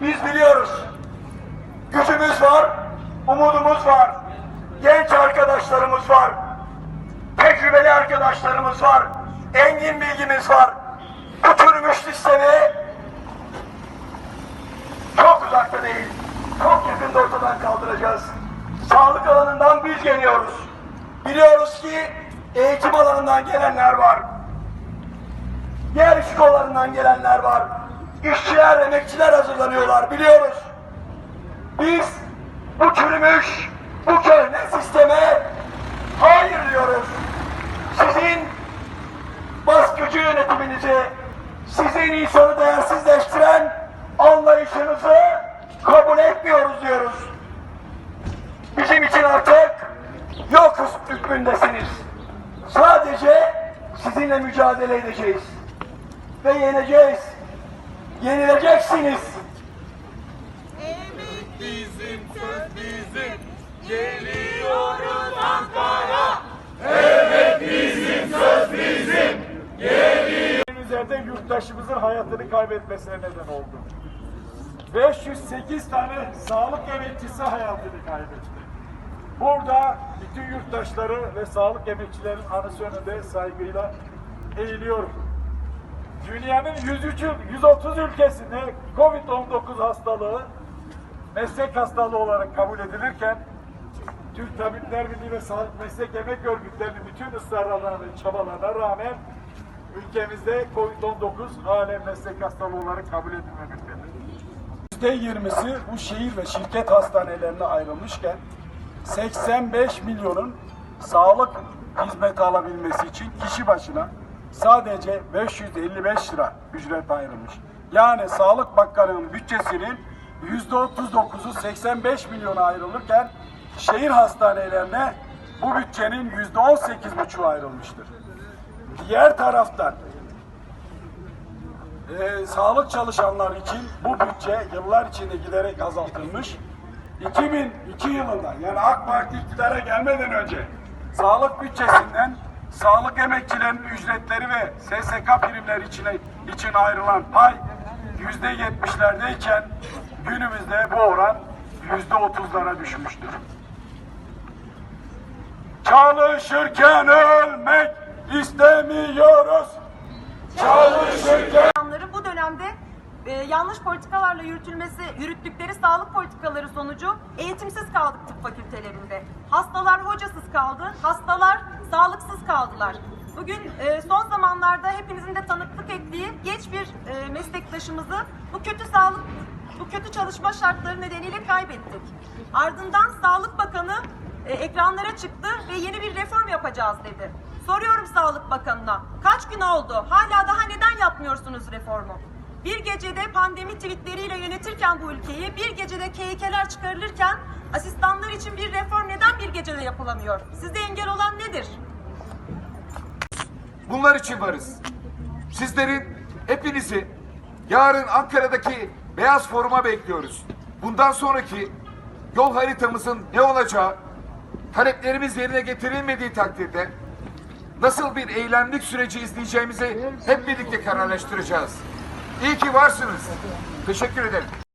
Biz biliyoruz. Gücümüz var, umudumuz var. Genç arkadaşlarımız var. Tecrübeli arkadaşlarımız var. Engin bilgimiz var. Bu çürümüş sistemi çok uzakta değil, çok yakında ortadan kaldıracağız. Sağlık alanından biz geliyoruz. Biliyoruz ki eğitim alanından gelenler var. Diğer iş gelenler var. İşçiler, emekçiler hazırlanıyorlar biliyoruz. Biz bu çürümüş, bu köhne sisteme hayır diyoruz. Sizin baskıcı yönetiminizi, sizin insanı değersizleştiren anlayışınızı kabul etmiyoruz diyoruz. Bizim için artık yok hükmündesiniz. Sadece sizinle mücadele edeceğiz. Ve yeneceğiz. Yenileceksiniz. Evet bizim söz bizim geliyoruz Ankara. üzerinde yurttaşımızın hayatını kaybetmesine neden oldu. 508 tane sağlık emekçisi hayatını kaybetti. Burada bütün yurttaşları ve sağlık emekçilerin anısı önünde saygıyla eğiliyorum. Dünyanın 103, 130 ülkesinde Covid-19 hastalığı meslek hastalığı olarak kabul edilirken Türk Tabipler Birliği ve Sağlık Meslek Emek Örgütleri'nin bütün ısrarlarına ve çabalarına rağmen ülkemizde Covid-19 halen meslek hastalığı olarak kabul edilmemektedir. %20'si bu şehir ve şirket hastanelerine ayrılmışken 85 milyonun sağlık hizmeti alabilmesi için kişi başına sadece 555 lira ücret ayrılmış. Yani Sağlık Bakanı'nın bütçesinin %39'u 85 milyona ayrılırken şehir hastanelerine bu bütçenin %18,5'u ayrılmıştır. Diğer taraftan e, sağlık çalışanlar için bu bütçe yıllar içinde giderek azaltılmış. 2002 yılında yani AK Parti iktidara gelmeden önce sağlık bütçesinden sağlık emekçilerinin ücretleri ve SSK primleri içine, için ayrılan pay yüzde yetmişlerdeyken günümüzde bu oran yüzde otuzlara düşmüştür. Çalışırken ölmek istemiyoruz. Çalışırken bu dönemde e, yanlış politikalarla yürütülmesi, yürüttükleri sağlık politikaları sonucu eğitimsiz kaldık tıp fakültelerinde. Hastalar hocasız kaldı, hastalar sağlıksız kaldılar. Bugün e, son zamanlarda hepinizin de tanıklık ettiği genç bir e, meslektaşımızı bu kötü sağlık, bu kötü çalışma şartları nedeniyle kaybettik. Ardından Sağlık Bakanı e, ekranlara çıktı ve yeni bir reform yapacağız dedi. Soruyorum Sağlık Bakanı'na kaç gün oldu? Hala daha neden yapmıyorsunuz reformu? Bir gecede pandemi tweetleriyle yönetirken bu ülkeyi, bir gecede keyikeler çıkarılırken asistanlar için bir reform neden bir gecede yapılamıyor? Sizde engel olan nedir? Bunlar için varız. Sizlerin hepinizi yarın Ankara'daki Beyaz Forum'a bekliyoruz. Bundan sonraki yol haritamızın ne olacağı, taleplerimiz yerine getirilmediği takdirde nasıl bir eylemlik süreci izleyeceğimizi hep birlikte kararlaştıracağız. İyi ki varsınız. Teşekkür ederim.